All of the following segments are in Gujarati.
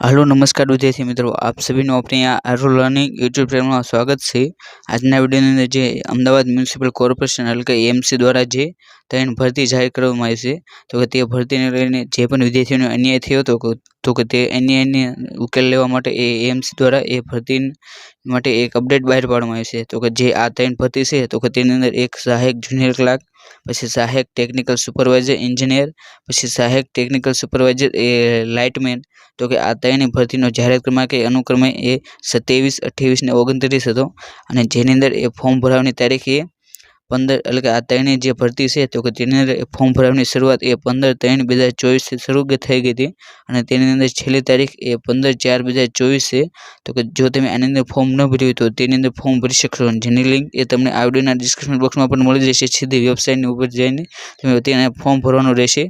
હલો, નમસ્કાર વિદ્યાર્થી મિત્રો. આપ સભીનું આપણી આરો લર્નિંગ યુટ્યુબ ચેનલમાં સ્વાગત છે. આજના વિડીયોની અંદર જે અમદાવાદ મ્યુનિસિપલ કોર્પોરેશન હલકે એમસી દ્વારા જે ત્રણ ભરતી જાહેર કરવામાં આવી છે, તો કે તે ભરતીને લઈને જે પણ વિદ્યાર્થીઓને અન્યાય થયો હતો, તો કે તે અન્યાયને ઉકેલ લેવા માટે એ એમસી દ્વારા એ ભરતી માટે એક અપડેટ બહાર પાડવામાં આવી છે. તો કે જે આ ત્રણ ભરતી છે, તો કે તેની અંદર એક સહાયક જુનિયર ક્લાર્ક પછી સહાયક ટેકનિકલ સુપરવાઇઝર એન્જિનિયર પછી સહાયક ટેકનિકલ સુપરવાઇઝર એ લાઇટમેન તો કે આ ત્રણેય ભરતીનો જાહેરાત ક્રમાંક એ અનુક્રમે એ સત્યાવીસ, અઠ્યાવીસ ને ઓગણત્રીસ હતો. અને જેની અંદર એ ફોર્મ ભરવાની તારીખ એ પંદર, એટલે કે આ ત્રણેય જે ભરતી છે, તો કે તેની ફોર્મ ભરવાની શરૂઆત એ પંદર ત્રણ બે હજાર ચોવીસથી શરૂ થઈ ગઈ હતી. અને તેની અંદર છેલ્લી તારીખ એ પંદર ચાર બે હજાર ચોવીસ છે. તો કે જો તમે આની અંદર ફોર્મ ન ભર્યું તો તેની અંદર ફોર્મ ભરી શકશો. જેની લિંક એ તમને આ વિડીયોના ડિસ્ક્રિપ્શન બોક્સમાં પણ મળી જશે સીધી વેબસાઇટની ઉપર જઈને તમે તેને ફોર્મ ભરવાનું રહેશે.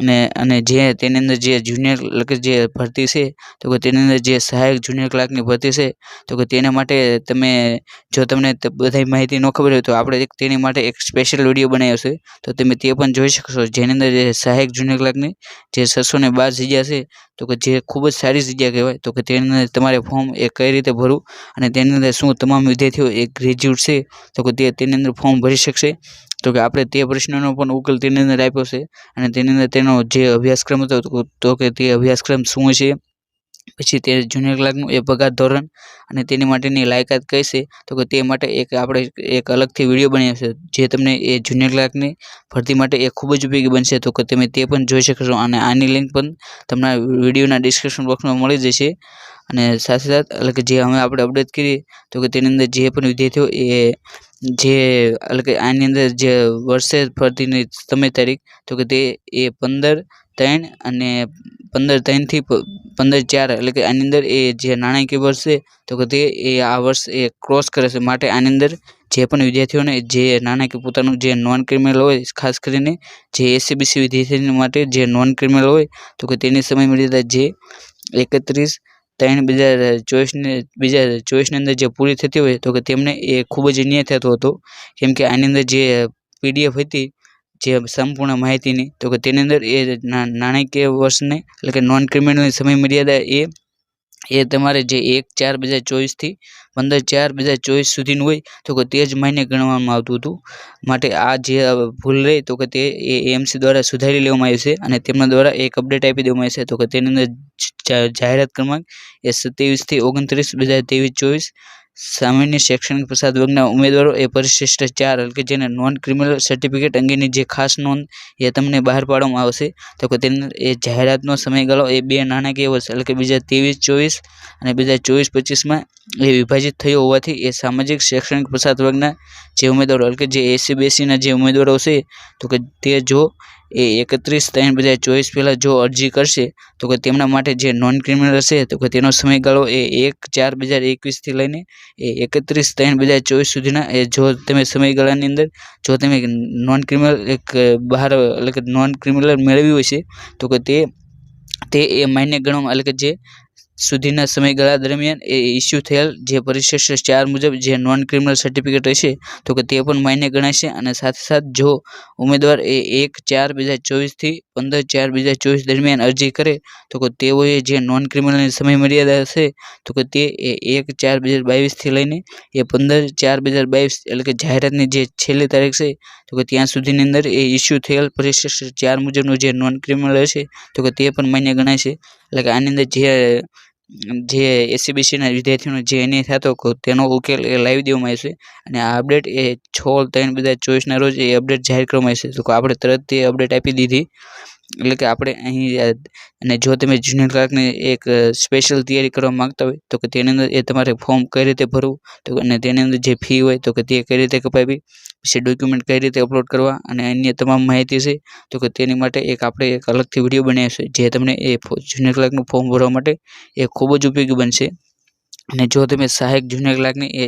અને અને જે તેની અંદર જે જુનિયર કે જે ભરતી છે, તો કે તેની અંદર જે સહાયક જુનિયર ક્લાર્કની ભરતી છે, તો કે તેના માટે તમે જો તમને બધી માહિતી ન ખબર હોય તો આપણે એક તેની માટે એક સ્પેશિયલ વીડિયો બનાવ્યો છે, તો તમે તે પણ જોઈ શકશો. જેની અંદર જે સહાયક જુનિયર ક્લાર્કની જે છસો ને બાર જગ્યા છે, તો કે જે ખૂબ જ સારી જગ્યા કહેવાય, તો કે તેની અંદર તમારે ફોર્મ એ કઈ રીતે ભરવું અને તેની અંદર શું તમામ વિદ્યાર્થીઓ એ ગ્રેજ્યુએટ છે, તો કે તે તેની અંદર ફોર્મ ભરી શકશે. તો કે આપણે તે પ્રશ્નનો પણ ઉકેલ તેની અંદર આપ્યો છે અને તેની અંદર તેનો જે અભ્યાસક્રમ હતો તો કે તે અભ્યાસક્રમ શું છે? પછી તે જુનિયર ક્લાર્કનું એ પગાર ધોરણ અને તેની માટેની લાયકાત કઈ છે? તો કે તે માટે એક આપણે એક અલગથી વીડિયો બનાવ્યો છે જે તમને એ જુનિયર ક્લાર્કની ભરતી માટે એ ખૂબ જ ઉપયોગી બનશે. તો કે તમે તે પણ જોઈ શકશો અને આની લિંક પણ તમને વિડીયોના ડિસ્ક્રિપ્શન બોક્સમાં મળી જશે. અને સાથે સાથે, એટલે કે જે અમે આપણે અપડેટ કરીએ, તો કે તેની અંદર જે પણ વિદ્યાર્થીઓ એ જે એટલે કે આની અંદર જે વર્ષે ભરતીની સમય તારીખ, તો કે તે એ પંદર ત્રણ અને પંદર ત્રણથી પંદર ચાર, એટલે કે આની અંદર એ જે નાણાકીય વર્ષ છે તો કે તે એ આ વર્ષ એ ક્રોસ કરે છે. માટે આની અંદર જે પણ વિદ્યાર્થીઓને જે નાણાકીય પોતાનું જે નોન ક્રિમિનલ હોય, ખાસ કરીને જે એસીબીસી વિદ્યાર્થીઓ માટે જે નોન ક્રિમિનલ હોય, તો કે તેની સમય મર્યાદા જે એકત્રીસ ત્રણ બે હજાર ચોવીસને બે ચોવીસની અંદર જે પૂરી થતી હોય તો કે તેમને એ ખૂબ જ અન્યાય થતો હતો. કેમ કે આની અંદર જે પીડીએફ હતી, જે સંપૂર્ણ માહિતીની, તો કે તેની અંદર એ નાણાકીય વર્ષને, એટલે કે નોન ક્રિમિનલ સમય મર્યાદા એ એ તમારે જે એક, ચાર બે હજાર ચોવીસથી પંદર, ચાર બે હજાર ચોવીસ સુધીનું હોય તો કે તે જ મહિને ગણવામાં આવતું હતું. માટે આ જે ભૂલ રહી તો કે તે એ એમસી દ્વારા સુધારી લેવામાં આવી છે અને તેમના દ્વારા એક અપડેટ આપી દેવામાં આવી છે. તો કે તેની અંદર જાહેરાત ક્રમાંક એ સત્યાવીસથી ઓગણત્રીસ, બે હજાર ત્રેવીસ, ચોવીસ સામાન્ય શૈક્ષણિક પ્રસાદ વર્ગના ઉમેદવારો એ પરિશિષ્ટ ચાર એટલે જેને નોન ક્રિમિનલ સર્ટિફિકેટ અંગેની જે ખાસ નોંધ એ તમને બહાર પાડવામાં આવશે. તો કે તેની એ જાહેરાતનો સમયગાળો એ બે નાણાકીય વર્ષ એટલે કે બીજા ત્રેવીસ, ચોવીસ અને બીજા ચોવીસ, પચીસમાં એ વિભાજિત થયો હોવાથી એ સામાજિક શૈક્ષણિક પ્રસાદ વર્ગના જે ઉમેદવારો એટલે કે જે એસસી બેસીના જે ઉમેદવારો છે, તો કે તે જો એ એકત્રીસ ત્રણ બે હજાર ચોવીસ પહેલાં જો અરજી કરશે, તો કે તેમના માટે જે નોન ક્રિમિનલ હશે, તો કે તેનો સમયગાળો એ એક ચાર બે હજાર એકવીસથી લઈને એ એકત્રીસ ત્રણ બે હજાર ચોવીસ સુધીના, એ જો તમે સમયગાળાની અંદર, જો તમે નોન ક્રિમિનલ એક બહાર, એટલે કે નોન ક્રિમિનલ મેળવ્યું હશે તો કે તે તે એ માન્ય ગણવામાં, એટલે કે જે સુધીના સમયગાળા દરમિયાન એ ઇસ્યુ થયેલ જે પરિશિષ્ટ ચાર મુજબ જે નોન ક્રિમિનલ સર્ટિફિકેટ હશે તો કે તે પણ માન્ય ગણાશે અને સાથે સાથે જો ઉમેદવાર એ એક ચાર બે હજાર ચોવીસથી પંદર ચાર બે હજાર ચોવીસ દરમિયાન અરજી કરે, તો કે તેઓએ જે નોન ક્રિમિનલની સમય મર્યાદા હશે, તો કે તે એ એક ચાર બે હજાર બાવીસથી લઈને એ પંદર ચાર બે હજાર બાવીસ એટલે કે જાહેરાતની જે છેલ્લી તારીખ છે, તો કે ત્યાં સુધીની અંદર એ ઇસ્યુ થયેલ પરિશિષ્ટ ચાર મુજબનું જે નોન ક્રિમિનલ હશે તો કે તે પણ માન્ય ગણાય છે એટલે કે આની અંદર જે જે એસસીબીસીના વિદ્યાર્થીઓનો જે અન્યાય થતો તેનો ઉકેલ એ લાવી દેવામાં આવશે અને આ અપડેટ એ છ ત્રણ બે હજાર ચોવીસના રોજ એ અપડેટ જાહેર કરવામાં આવશે. તો આપણે તરત તે અપડેટ આપી દીધી. એટલે કે આપણે અહીં, અને જો તમે જુનિયર ક્લાર્કની એક સ્પેશિયલ તૈયારી કરવા માગતા હોય, તો કે તેની અંદર એ તમારે ફોર્મ કઈ રીતે ભરવું, તો અને તેની અંદર જે ફી હોય, તો કે તે કઈ રીતે કપાવી, પછી ડોક્યુમેન્ટ કઈ રીતે અપલોડ કરવા, અને અન્ય તમામ માહિતી છે, તો કે તેની માટે એક આપણે એક અલગથી વીડિયો બનાવીશું જે તમને એ જુનિયર ક્લાર્કનું ફોર્મ ભરવા માટે એ ખૂબ જ ઉપયોગી બનશે. અને જો તમે સહાયક જુનિયર ક્લાર્કની એ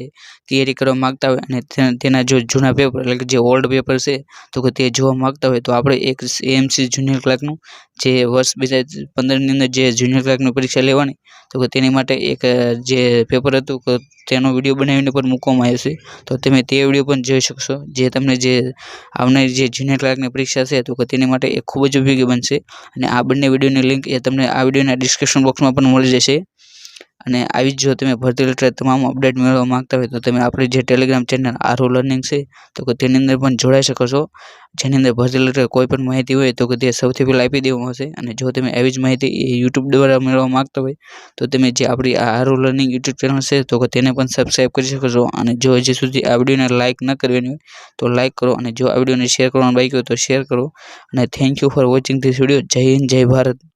તૈયારી કરવા માગતા હોય અને તેના જો જૂના પેપર એટલે કે જે ઓલ્ડ પેપર છે, તો કે તે જોવા માગતા હોય તો આપણે એક એએમસી જુનિયર ક્લાર્કનું જે વર્ષ બે હજાર પંદરની અંદર જે જુનિયર ક્લાર્કની પરીક્ષા લેવાની, તો કે તેની માટે એક જે પેપર હતું કે તેનો વીડિયો બનાવીને પણ મૂકવામાં આવ્યો છે તો તમે તે વીડિયો પણ જોઈ શકશો, જે તમને જે આવનારી જે જુનિયર ક્લાર્કની પરીક્ષા છે, તો કે તેની માટે એ ખૂબ જ ઉપયોગી બનશે. અને આ બંને વિડીયોની લિંક એ તમને આ વિડીયોના ડિસ્ક્રિપ્શન બોક્સમાં પણ મળી જશે. અને આવી જ જો તમે ભરતી રિલેટેડ તમામ અપડેટ મેળવવા માંગતા હોય તો તમે આપણી જે ટેલિગ્રામ ચેનલ આરો લર્નિંગ છે, તો કે તેની અંદર પણ જોડાઈ શકો છો. જેની અંદર ભરતી રિલેટેડ કોઈ પણ માહિતી હોય તો કે તે સૌથી પહેલાં આપી દેવામાં આવશે. અને જો તમે આવી જ માહિતી યુટ્યુબ દ્વારા મેળવવા માંગતા હોય, તો તમે જે આપણી આ આરો લર્નિંગ યુટ્યુબ ચેનલ છે, તો કે તેને પણ સબસ્ક્રાઈબ કરી શકો છો. અને જો હજી સુધી આ વિડીયોને લાઇક ન કરવાની હોય, તો લાઇક કરો. અને જો આ વિડીયોને શેર કરવાનું બાકી હોય તો શેર કરો. અને thank you for watching this video Jai Hind, Jai Bharat.